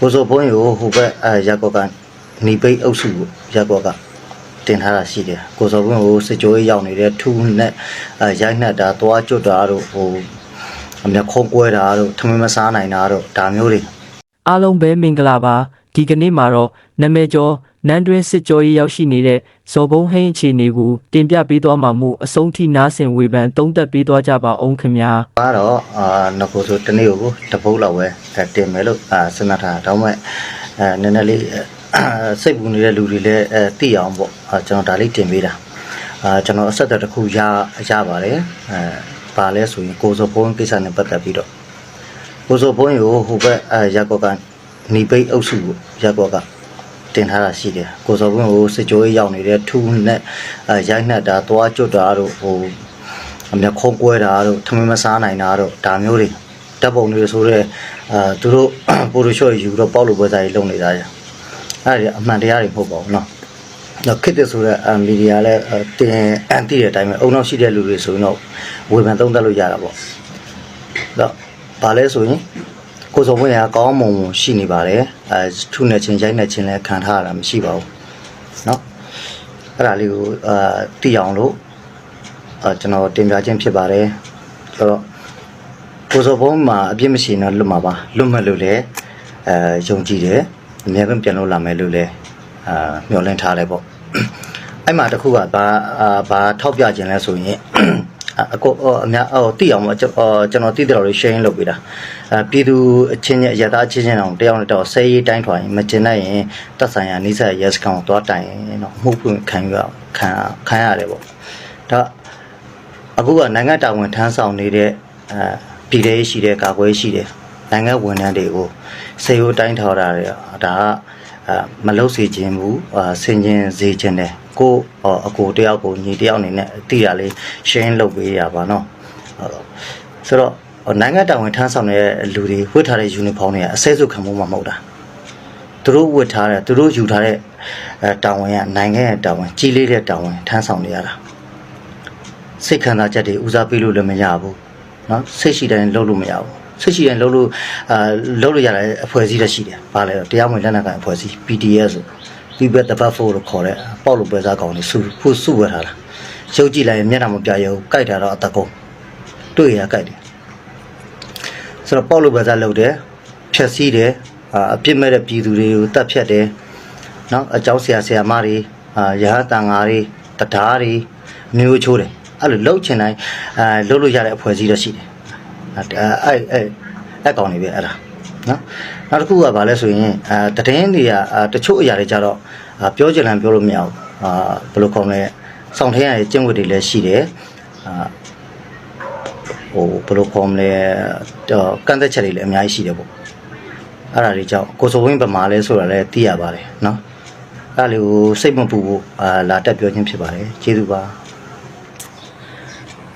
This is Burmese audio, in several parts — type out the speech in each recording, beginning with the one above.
ကိုစောဘုန်းကြီးကိုဟိုဘက်အဲရက်ကော့ကနေပိတ်အုပ်စုကိုရက်ကော့ကတင်ထားတာရှိတယ်ကိုစောဘုန်းကိုစစ်ကြိုးရောက်နေတဲ့ထူးနဲ့အဲရိုက်နှက်တာသွားကျွတ်တာတို့ဟိုအမြခုံးကွဲတာတို့ထမင်းမစားနိုင်တာတို့ဒါမျိုးတွေအားလုံးပဲမင်္ဂလာပါ ဒီကနေ့မှာတော့နာမည်ကျော်နန်းတွင်းစစ်ကြောရေးရောက်ရှိနေတဲ့ဇော်ဘုံဟင်းအခြေအနေကိုတင်ပြပေးသွားမှာမို့အဆုံးထိနားဆင်ဝေဖန်သုံးသပ်ပေးသွားကြပါအောင်ခင်ဗျာကတော့အာငကိုဆိုတနေ့ကိုတပုတ်လောက်ပဲအဲတင်မယ်လို့အာစဉ်းစားထားတာဒါပေမဲ့အဲနည်းနည်းလေးအဲစိတ်ပူနေတဲ့လူတွေလည်းအဲသိအောင်ပေါ့အာကျွန်တော်ဒါလေးတင်ပေးတာအာကျွန်တော်အဆက်အသွယ်တစ်ခုရရပါတယ်အဲပါလဲဆိုရင်ကိုစောဖုန်းကိစ္စနဲ့ပတ်သက်ပြီးတော့ကိုစောဖုန်းကိုဟိုဘက်အဲရက်ကော့က နီပိတ်အုပ်စုရပ်ကွက်ကတင်ထားတာရှိတယ်ကိုစော်ဘွန်းကိုစစ်ကြောရေးရောက်နေတဲ့ထူးနဲ့ရိုက်နှက်တာသွားကျွတ်တာတို့ဟိုအမြခုံးကွဲတာတို့ထမင်းမစားနိုင်တာတို့ဒါမျိုးတွေတပ်ပုံတွေဆိုတော့အဲသူတို့ပိုတိုရှော့ယူပြီးတော့ပေါက်လို့ပွဲစားကြီးလုပ်နေတာကြာအဲ့ဒါအမှန်တရားတွေမဟုတ်ပါဘူးနော်တော့ခစ်တဲ့ဆိုတော့မီဒီယာလည်းတင်အန်တီတဲ့အတိုင်းပဲအုံနောက်ရှိတဲ့လူတွေဆိုရင်တော့ဝေဖန်သုံးသပ်လို့ရတာပေါ့တော့ဘာလဲဆိုရင် ကိုစုံဝင်းကကောင်းမွန်မွန်ရှိနေပါတယ်အဲထုနေချင်းရိုက်နေချင်းလည်းခံထားရတာမရှိပါဘူးเนาะအဲ့ဒါလေးကိုအာသိအောင်လို့ အဲကျွန်တော်တင်ပြခြင်းဖြစ်ပါတယ်ဆိုတော့ကိုစောဘုံမှာအပြစ်မရှိရင်တော့လွတ်မှာပါလွတ်မဲ့လို့လည်းအဲယုံကြည်တယ်အများဆုံးပြန်လို့လာမယ်လို့လည်းအာမျှော်လင့်ထားတယ်ပေါ့အဲ့မှာတစ်ခုကဘာအာဘာထောက်ပြခြင်းလဲဆိုရင် အကိုအများဟိုတိအောင်ပေါ့ကျွန်တော်ကျွန်တော်တိတယ်လို့ share လုပ်ပေးတာအဲပြည်သူအချင်းချင်းအရသာအချင်းချင်းအောင်တယောက်နဲ့တော့ဆဲရေးတိုင်းထွာရင်မကျင်နိုင်ရင်တက်ဆိုင်ရာနိစ္စရဲစကောင်သွားတိုင်ရင်တော့မှုပွင့်ခံရခံခံရတယ်ပေါ့ဒါအခုကနိုင်ငံတာဝန်ထမ်းဆောင်နေတဲ့အဲပြည်သေးရှိတဲ့ကာကွယ်ရှိတဲ့နိုင်ငံဝန်ထမ်းတွေကိုစေယိုတိုင်းထော်တာတွေဒါကအဲမလုတ်စေခြင်းဘူးအာဆင်ခြင်စေခြင်းတယ် ကိုဟောအကိုတယောက်ကိုညီတယောက်အနေနဲ့တိရလေးရှင်းလုပ်ပေးရပါတော့ဆိုတော့နိုင်ငံတာဝန်ထမ်းဆောင်တဲ့လူတွေဝတ်ထားတဲ့ယူနီဖောင်းတွေကအစဲစုခံမှုမှမဟုတ်တာသူတို့ဝတ်ထားတဲ့သူတို့ယူထားတဲ့အဲတာဝန်ကနိုင်ငံရဲ့တာဝန်ကြီးလေးတဲ့တာဝန်ထမ်းဆောင်နေရတာ စိတ်ခံစားချက်တွေဦးစားပေးလို့လည်းမရဘူးเนาะစိတ်ရှိတိုင်းလုပ်လို့မရဘူးစိတ်ရှိတိုင်းလုပ်လို့အာလုပ်လို့ရတဲ့အဖွဲ့အစည်းတွေရှိတယ်ဘာလဲတော့တရားဝင်လက်နက်ကိုင်အဖွဲ့အစည်း PDS ဆို ပြီးဘက်တပတ်ဖို့လို့ခေါ်တဲ့ပေါက်လိုပွဲစားကောင်တွေစုဖို့စုဝဲထားတာရုပ်ကြည့်လိုက်ရင်မျက်နှာမပြရုံကြိုက်တာတော့အတကုံတွေ့ရကြိုက်တယ်ဆိုတော့ပေါက်လိုပွဲစားလုပ်တယ်ဖြက်စီးတယ်အပြစ်မဲ့တဲ့ပြည်သူတွေကိုတတ်ဖြတ်တယ်နော်အကြောင်းဆရာဆရာမတွေရဟတန်ငါတွေတရားတွေမျိုးချိုးတယ်အဲ့လိုလှုပ်ချင်တိုင်းအဲလှုပ်လို့ရတဲ့အဖွဲ့အစည်းတော့ရှိတယ်အဲအဲအဲကောင်နေပဲအဲ့ဒါ နော်နောက်တစ်ခုကဘာလဲဆိုရင်အဲတည်င်းတွေကအာတချို့အရာတွေကြတော့အာပြောချင်တယ်ပြောလို့မရဘူးအာဘယ်လိုခေါ်မလဲစောင့်ထင်းရတဲ့ကျင့်ဝတ်တွေလည်းရှိတယ်အာဟိုဘယ်လိုခေါ်မလဲတော့ကန့်သက်ချက်တွေလည်းအများကြီးရှိတယ်ပေါ့အဲ့ဒါတွေကြောင့်ကိုစိုးဝင်းဗမာလဲဆိုတာလည်းသိရပါတယ်နော်အဲ့ဒါလေးကိုစိတ်မပူဖို့အာလာတက်ပြောခြင်းဖြစ်ပါတယ်ကျေးဇူးပါ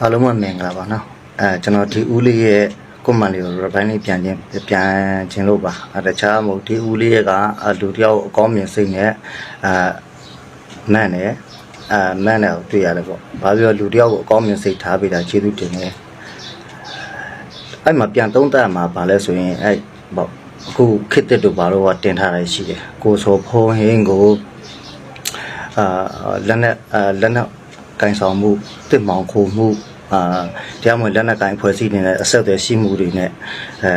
အားလုံးပဲမင်္ဂလာပါနော်အဲကျွန်တော်ဒီဦးလေးရဲ့ ကွန်မန့်လေးကိုရပိုင်းလေးပြန်ချင်းပြန်ချင်းလို့ပါအဲတခြားမဟုတ်ဒီဦးလေးရဲ့ကအာလူတယောက်အကောင်းမြင်စိတ်နဲ့အဲမန့်နဲ့အဲမန့်နဲ့တွေ့ရတယ်ပေါ့ဘာပြောလူတယောက်ကိုအကောင်းမြင်စိတ်ထားပေးတာကျေးဇူးတင်တယ်အဲ့မှာပြန်သုံးသပ်မှာပါလဲဆိုရင်အဲ့ပေါ့အခုခစ်တက်တို့ဘာလို့ကတင်ထားရရှိတယ်ကိုဆိုဖုံးဟင်းကိုအာလက်နဲ့အာလက်နဲ့ကင်ဆောင်မှုတစ်မောင်ခိုမှု အာတရားမဝင်လက်နဲ့ကင်ဖွဲ့စည်းနေတဲ့အဆက်အသွယ်ရှိမှုတွေနဲ့အဲ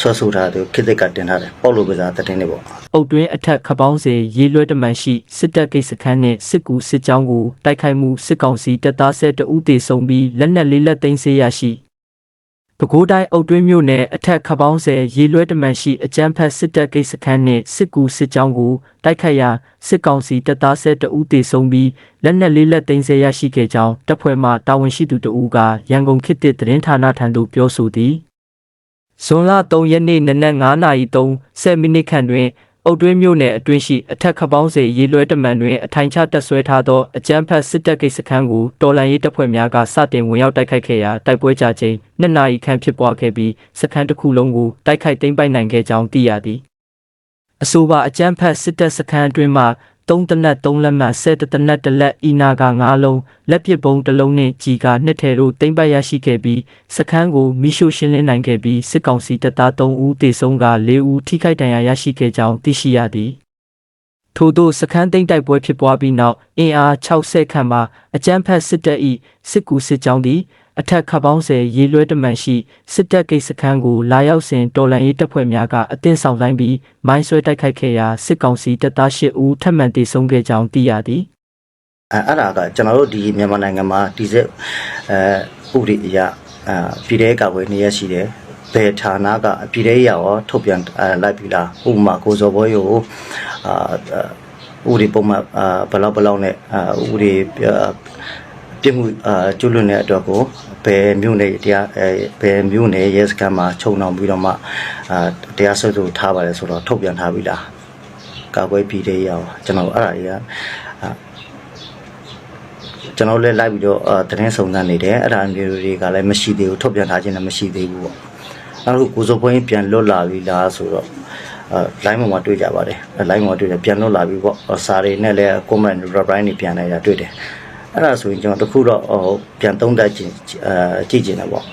ဆွဆွထားတယ်ခိတ္တကတင်ထားတယ်ပေါ့လို့ပစားတတင်းနေပေါ့အုတ်တွင်းအထက်ခပောင်းစေရေလွှဲတမန်ရှိစစ်တပ်ကိစ္စခန်းနှင့်စစ်ကူစစ်ကြောင်းကိုတိုက်ခိုက်မှုစစ်ကောင်စီတပ်သား၁၁ဦးသေဆုံးပြီးလက်နက်လေးလက်သိမ်းဆေးရရှိ ပဲခူးတိုင်းအုတ်တွင်းမြို့နယ်အထက်ခပောင်းစေရေလွှဲတမန်ရှိအကြမ်းဖက်စစ်တပ်ကိစ္စခန်းနှင့်စစ်ကူစစ်ကြောင်းကိုတိုက်ခိုက်ရာစစ်ကောင်စီတပ်သား၁၁ဦးသေဆုံးပြီးလက်နက်လေးလက်သိမ်းဆေးရရှိခဲ့ကြောင်းတပ်ဖွဲ့မှတာဝန်ရှိသူတဦးကရန်ကုန်ခေတ်သစ်သတင်းဌာနထံသို့ပြောဆိုသည်ဇွန်လ3ရက်နေ့နနက်9:30မိနစ်ခန့်တွင် အုတ်တွင်းမြို့နယ်အတွင်းရှိအထက်ခပောင်းစေရေလွှဲတမန်တွင်အထိုင်ချတပ်ဆွဲထားသောအကြမ်းဖက်စစ်တပ်ကိစ္စခန်းကိုတော်လှန်ရေးတပ်ဖွဲ့များကစတင်ဝင်ရောက်တိုက်ခိုက်ခဲ့ရာတိုက်ပွဲကြချိန်2နာရီခန့်ဖြစ်ပွားခဲ့ပြီးစခန်းတစ်ခုလုံးကိုတိုက်ခိုက်သိမ်းပိုက်နိုင်ခဲ့ကြောင်းသိရသည်အဆိုပါအကြမ်းဖက်စစ်တပ်စခန်းအတွင်းမှ 3တနက်3လက်မှတ်10တနက်တစ်လက်ဤနာက9လုံးလက်ပစ်ပုံးတစ်လုံးနှင့်ကြီးကနှစ်ထဲတို့တင်ပတ်ရရှိခဲ့ပြီးစခန်းကိုမိရှုရှင်းလင်းနိုင်ခဲ့ပြီးစစ်ကောင်စီတပ်သား3ဦးတေဆုံးက4ဦးထိခိုက်ဒဏ်ရာရရှိခဲ့ကြောင်းသိရှိရသည်ထို့သောစခန်းသိမ်းတိုက်ပွဲဖြစ်ပွားပြီးနောက်အင်အား60ခန့်မှအကြမ်းဖက်စစ်တပ်၏စစ်ကူစစ်ကြောင်းသည် အထက်ခပ်ပေါင်းဆယ်ရေလွှဲတမန်ရှိစစ်တပ်ကိတ်စခန်းကိုလာရောက်စဉ်တော်လန်ရေးတပ်ဖွဲ့များကအသင်းဆောင်ဆိုင်ပြီးမိုင်းဆွဲတိုက်ခိုက်ခဲ့ရာစစ်ကောင်စီတပ်သား8ဦးထပ်မံတေဆုံးခဲ့ကြောင်းသိရသည်အဲအဲ့ဒါကကျွန်တော်တို့ဒီမြန်မာနိုင်ငံမှာဒီစက်အဲဥပဒေအရအာပြည်ထောင်ကာကွယ်နေရရှိတယ်ဘယ်ဌာနကပြည်ထောင်ရောထုတ်ပြန်အဲလိုက်ပြီလားဥပမာကိုစောဘောရိုအာဥပဒေပုံမှန်အာဘယ်လောက်ဘယ်လောက်နဲ့အာဥပဒေအာ ပြစ်မှုအာကျွလွန်တဲ့အတွက်ကိုဘယ်မြို့နယ်တရားအဲဘယ်မြို့နယ်ရဲစခန်းမှာခြုံနှောင်ပြီးတော့မှအာတရားစွဲဆိုထားပါတယ်ဆိုတော့ထုတ်ပြန်ထားပြီလားကာကွယ်ပြည်ထောင်ရောကျွန်တော်အဲ့ဒါတွေကအာကျွန်တော်လည်းလိုက်ပြီးတော့အာသတင်းစုံစမ်းနေတယ်အဲ့ဒါမျိုးတွေကလည်းမရှိသေးဘူးထုတ်ပြန်ထားခြင်းလည်းမရှိသေးဘူးပေါ့နောက်တစ်ခုကိုစိုးပွင့်ပြန်လွတ်လာပြီလားဆိုတော့အာ line ပေါ်မှာတွေ့ကြပါတယ် line ပေါ်မှာတွေ့တယ်ပြန်လွတ်လာပြီပေါ့စာတွေနဲ့လည်း comment reply တွေပြန်နေတာတွေ့တယ် အဲ့ဒါဆိုရင်ကျွန်တော်တခုတော့ဟိုပြန်သုံးသပ်ခြင်းအာကြည့်ခြင်းတယ်ပေါ့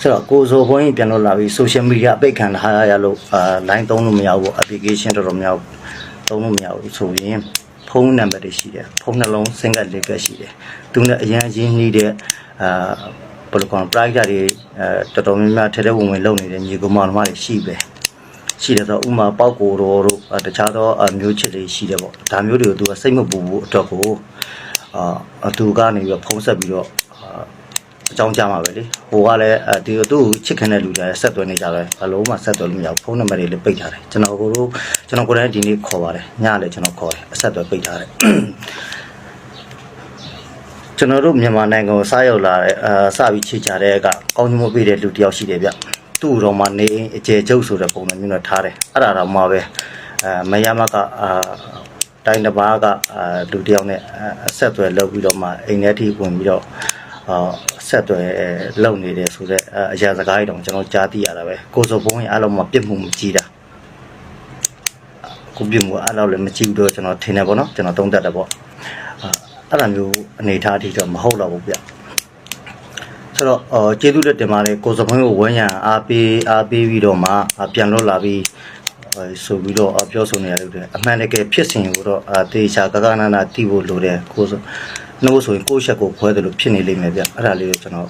ဆိုတော့ကိုစိုးပွင့်ပြန်လွတ်လာပြီ social media အပိတ်ခံထားရလို့အာ line သုံးလို့မရဘူးပေါ့ application တော်တော်များသုံးလို့မရဘူးဆိုရင်ဖုန်းနံပါတ်တွေရှိတယ်ဖုန်းနှလုံး single လေးကရှိတယ်သူနဲ့အရင်ရင်းနှီးတဲ့အာဘယ်လိုကော private တွေအဲတော်တော်များများထဲထဲဝင်ဝင်လုပ်နေတဲ့ညီကောင်မတော်တွေရှိပဲရှိတယ်ဆိုတော့ဥမာပေါက်ကိုတော်တို့အာတခြားသောအမျိုးချစ်တွေရှိတယ်ပေါ့ဒါမျိုးတွေကိုသူကစိတ်မပူဘူးအတွက်ကို အာသူကနေပြီးတော့ဖုံးဆက်ပြီးတော့အာအကြောင်းကြားမှာပဲလေဟိုကလည်းအဲဒီသူ့ကိုချစ်ခင်တဲ့လူတွေဆက်သွယ်နေကြတယ်ဘယ်လုံးမှဆက်သွယ်လို့မရဘူးဖုန်းနံပါတ်တွေလည်းပိတ်ထားတယ်ကျွန်တော်တို့ကျွန်တော်ကိုယ်တိုင်ဒီနေ့ခေါ်ပါတယ်ညလည်းကျွန်တော်ခေါ်တယ်အဆက်အသွယ်ပိတ်ထားတယ်ကျွန်တော်တို့မြန်မာနိုင်ငံကိုစားရောက်လာတဲ့အာစပြီးခြေချတဲ့ကကောင်းကျိုးမပေးတဲ့လူတစ်ယောက်ရှိတယ်ဗျသူ့တော်မှနေအိမ်အကျယ်ကျုပ်ဆိုတဲ့ပုံစံမျိုးနဲ့ထားတယ်အဲ့ဒါတော့မှပဲအဲမယမကအာ တိုင်းတစ်ပါးကအာလူတစ်ယောက်နဲ့အဆက်အသွယ်လုပ်ပြီးတော့မှအိမ်ထဲထိဝင်ပြီးတော့အာဆက်သွယ်လုပ်နေတယ်ဆိုတော့အရာစကားတွေတော့ကျွန်တော်ကြားသိရတာပဲကိုစောဘုံရဲ့အလုံးမှာပြစ်မှုမကြီးတာကိုပြစ်မှုအဲ့လောက်လည်းမကြည့်ဘူးတော့ကျွန်တော်ထင်တယ်ပေါ့နော်ကျွန်တော်သုံးသပ်တယ်ပေါ့အဲ့လိုမျိုးအနေအထားအထိတော့မဟုတ်တော့ဘူးဗျဆိုတော့အော်ကျေးဇူးလက်တင်ပါတယ်ကိုစပွင့်ကိုဝန်းရံအားပေးအားပေးပြီးတော့မှပြန်လွတ်လာပြီး ဆိုပြီးတော့ပြောဆိုနေရတယ်အမှန်တကယ်ဖြစ်စဉ်ကိုတော့အသေးချာကကနနာတိဖို့လိုတယ်ကိုစနှုတ်ဆိုရင်ကိုယ့်ချက်ကိုဖွဲတယ်လို့ဖြစ်နေလိမ့်မယ်ဗျအဲ့ဒါလေးကိုကျွန်တော်